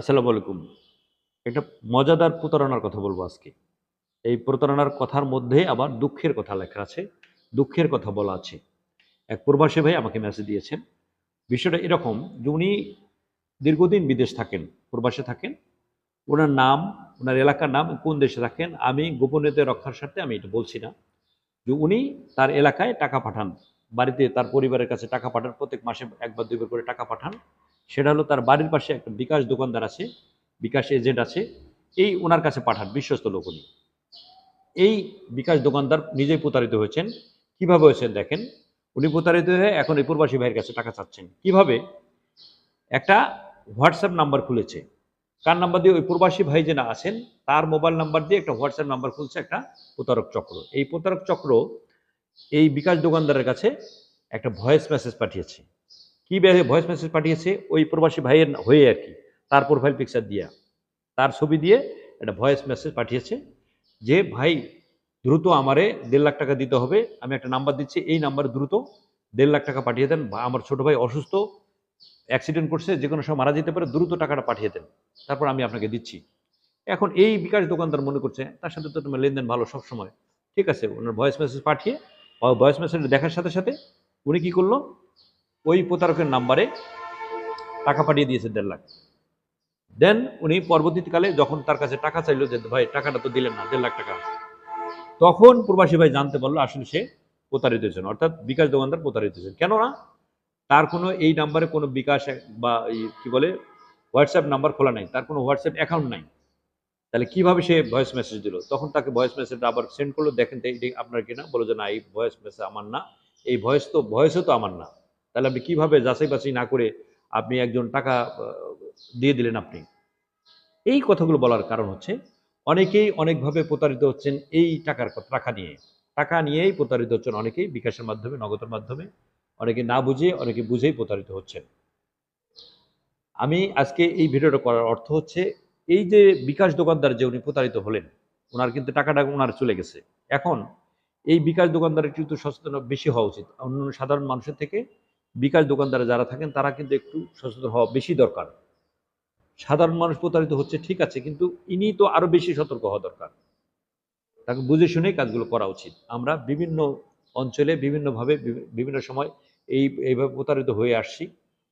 আসসালামু আলাইকুম। একটা মজাদার প্রতারণার কথা বলব আজকে। এই প্রতারণার কথার মধ্যে আবার দুঃখের কথা লেখা আছে, দুঃখের কথা বলা আছে। এক প্রবাসী ভাই আমাকে মেসেজ দিয়েছেন। বিষয়টা এরকম যে উনি দীর্ঘদিন বিদেশ থাকেন, প্রবাসে থাকেন। ওনার নাম, ওনার এলাকার নাম কোন দেশে থাকেন আমি গোপনীয়তা রক্ষার স্বার্থে আমি এটা বলছি না। যে উনি তার এলাকায় টাকা পাঠান, বাড়িতে তার পরিবারের কাছে টাকা পাঠান, প্রত্যেক মাসে একবার, দুইবার করে টাকা পাঠান। সেটা হলো তার বাড়ির পাশে একটা বিকাশ দোকানদার আছে, বিকাশ এজেন্ট আছে, এই ওনার কাছে পাঠান, বিশ্বস্ত লোক উনি। এই বিকাশ দোকানদার নিজেই প্রতারিত হয়েছেন। কীভাবে হয়েছেন দেখেন? উনি প্রতারিত হয়ে এখন এই প্রবাসী ভাইয়ের কাছে টাকা চাচ্ছেন। কীভাবে? একটা হোয়াটসঅ্যাপ নাম্বার খুলেছে। কার নাম্বার দিয়ে? ওই প্রবাসী ভাই যে না আছেন, তার মোবাইল নাম্বার দিয়ে একটা হোয়াটসঅ্যাপ নাম্বার খুলছে একটা প্রতারক চক্র। এই প্রতারক চক্র এই বিকাশ দোকানদারের কাছে একটা ভয়েস মেসেজ পাঠিয়েছে। কি ভয়েস মেসেজ পাঠিয়েছে, ওই প্রবাসী ভাইয়ের হয়ে আর কি, তার প্রোফাইল পিকচার দিয়া, তার ছবি দিয়ে একটা ভয়েস মেসেজ পাঠিয়েছে যে, ভাই, দ্রুত আমারে দেড় লাখ টাকা দিতে হবে, আমি একটা নাম্বার দিচ্ছি, এই নাম্বারে দ্রুত দেড় লাখ টাকা পাঠিয়ে দেন আমার ছোট ভাই অসুস্থ অ্যাক্সিডেন্ট করছে, যে কোনো সময় মারা যেতে পারে, দ্রুত টাকাটা পাঠিয়ে দেন, তারপর আমি আপনাকে দিচ্ছি। এখন এই বিকাশ দোকানদার মনে করছে, তার সাথে তো তোমার লেনদেন ভালো সবসময় ঠিক আছে, ওনার ভয়েস মেসেজ পাঠিয়ে ভয়েস মেসেজ দেখার সাথে সাথে উনি কী করল ওই প্রতারকের নাম্বারে টাকা পাঠিয়ে দিয়েছে দেড় লাখ। দেন উনি পরবর্তীকালে যখন তার কাছে টাকা চাইলো যে, ভাই, টাকাটা তো দিলেন না, দেড় লাখ টাকা তখন প্রবাসী ভাই জানতে পারল আসলে সে প্রতারিত হয়েছেন অর্থাৎ বিকাশ দোকানদার প্রতারিত হয়েছেন কেননা তার কোনো এই নাম্বারে কোনো বিকাশ বা কি বলে হোয়াটসঅ্যাপ নাম্বার খোলা নাই। তার কোনো হোয়াটসঅ্যাপ অ্যাকাউন্ট নাই। তাহলে কীভাবে সে ভয়েস মেসেজ দিল? তখন তাকে ভয়েস মেসেজটা আবার সেন্ড করল। দেখেন আপনার কিনা বলো যে, না, এই ভয়েস মেসেজ আমার না। এই ভয়েস তো ভয়েসও তো আমার না। তাহলে আপনি কীভাবে যাচাই বাছাই না করে আপনি একজন টাকা দিয়ে দিলেন আপনি? এই কথাগুলো বলার কারণ হচ্ছে, অনেকেই অনেকভাবে প্রতারিত হচ্ছেন এই টাকার টাকা নিয়ে। টাকা নিয়েই প্রতারিত হচ্ছেন অনেকেই বিকাশের মাধ্যমে, নগদের মাধ্যমে। অনেকে না বুঝে, অনেকে বুঝেই প্রতারিত হচ্ছেন। আমি আজকে এই ভিডিওটা করার অর্থ হচ্ছে, এই যে বিকাশ দোকানদার যে উনি প্রতারিত হলেন ওনার কিন্তু টাকাটা ওনার চলে গেছে। এখন এই বিকাশ দোকানদারের কিন্তু সচেতন বেশি হওয়া উচিত। অন্য সাধারণ মানুষের থেকে বিকাশ দোকানদারে যারা থাকেন, তারা কিন্তু একটু সচেতন হওয়া বেশি দরকার। সাধারণ মানুষ প্রতারিত হচ্ছে, ঠিক আছে, কিন্তু ইনি তো আরও বেশি সতর্ক হওয়া দরকার। তাকে বুঝে শুনেই কাজগুলো করা উচিত। আমরা বিভিন্ন অঞ্চলে বিভিন্নভাবে বিভিন্ন সময় এই, এইভাবে প্রতারিত হয়ে আসছি।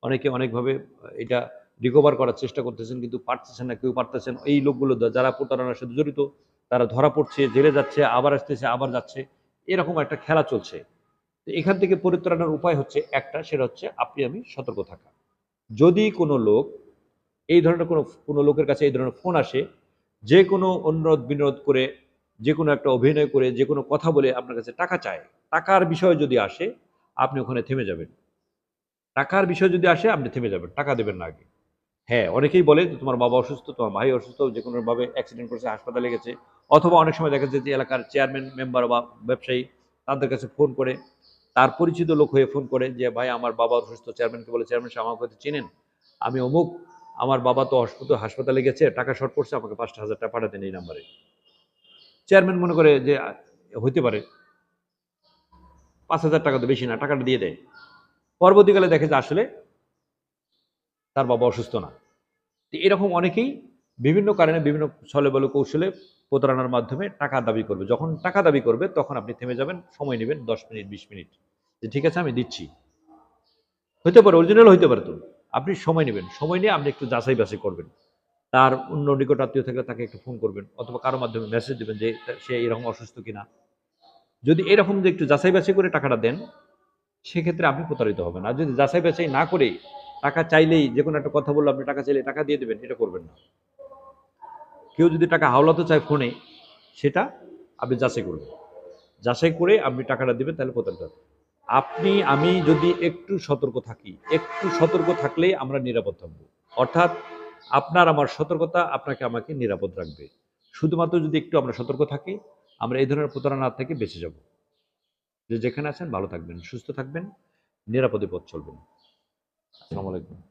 অনেকে অনেকভাবে এটা রিকভার করার চেষ্টা করতেছেন, কিন্তু পারতেছেন না, কেউ পারতেছেন এই লোকগুলো যারা প্রতারণার সাথে জড়িত, তারা ধরা পড়ছে, জেলে যাচ্ছে, আবার আসতেছে, আবার যাচ্ছে। এরকম একটা খেলা চলছে। এখান থেকে পরিত্রাণের উপায় হচ্ছে একটা, সেটা হচ্ছে আপনি আমি সতর্ক থাকা। যদি কোনো লোক, এই ধরনের কোনো কোনো লোকের কাছে এই ধরনের ফোন আসে, যে কোনো অনুরোধ, বিনোদ করে, যে কোনো একটা অভিনয় করে, যে কোনো কথা বলে আপনার কাছে টাকা চায়, টাকার বিষয় যদি আসে, আপনি ওখানে থেমে যাবেন। টাকার বিষয় যদি আসে, আপনি থেমে যাবেন, টাকা দেবেন না আগে। হ্যাঁ অনেকেই বলে যে তোমার বাবা অসুস্থ, তোমার ভাই অসুস্থ, যে কোনোভাবে অ্যাক্সিডেন্ট করেছে, হাসপাতালে গেছে, অথবা অনেক সময় দেখা যায় যে এলাকার চেয়ারম্যান মেম্বার বা ব্যবসায়ী তাদের কাছে ফোন করে। তার পরিচিত লোক হয়ে ফোন করে যে, ভাই, আমার বাবা অসুস্থ। চেয়ারম্যানকে বলে, চেয়ারম্যান সাহেব, আমাকে চেনেন। আমি অমুক। আমার বাবা তো হাসপাতাল হাসপাতালে গেছে, টাকা শর্ট পড়ছে, আমাকে পাঁচটা হাজার টাকা পাঠাতেন এই নাম্বারে। চেয়ারম্যান মনে করে যে, হইতে পারে। পাঁচ হাজার টাকা তো বেশি না, টাকাটা দিয়ে দেয়। পরবর্তীকালে দেখে যে, আসলে তার বাবা অসুস্থ না। এরকম অনেকেই বিভিন্ন কারণে, বিভিন্ন ছলে বলে কৌশলে প্রতারণার মাধ্যমে টাকা দাবি করবে। যখন টাকা দাবি করবে, তখন আপনি থেমে যাবেন, সময় নেবেন দশ মিনিট, বিশ মিনিট। যে ঠিক আছে, আমি দিচ্ছি। হইতে পারে অরিজিনাল হইতে পারে তো। আপনি সময় নেবেন। সময় নিয়ে আপনি একটু যাচাই বাছাই করবেন। তার অন্য নিকট আত্মীয় থাকলে তাকে একটু ফোন করবেন অথবা কারোর মাধ্যমে মেসেজ দেবেন যে সে এরকম অসুস্থ কিনা। যদি এরকম যে একটু যাচাই বাছাই করে টাকাটা দেন, সেক্ষেত্রে আপনি প্রতারিত হবেন। আর যদি যাচাই বাছাই না করে টাকা চাইলেই যে কোনো একটা কথা বললে আপনি টাকা চাইলে টাকা দিয়ে দেবেন এটা করবেন না। কেউ যদি টাকা হাওলাতে চায় ফোনে সেটা আপনি যাচাই করবেন। যাচাই করে আপনি টাকাটা দেবেন, তাহলে প্রতারিত হবে। আপনি, আমি যদি একটু সতর্ক থাকি, একটু সতর্ক থাকলেই আমরা নিরাপদ থাকব। অর্থাৎ আপনার আমার সতর্কতা আপনাকে আমাকে নিরাপদ রাখবে। শুধুমাত্র যদি একটু আমরা সতর্ক থাকি, আমরা এই ধরনের প্রতারণা থেকে বেঁচে যাব। যে যেখানে আছেন, ভালো থাকবেন, সুস্থ থাকবেন, নিরাপদে পথ চলবেন। আসসালামু আলাইকুম।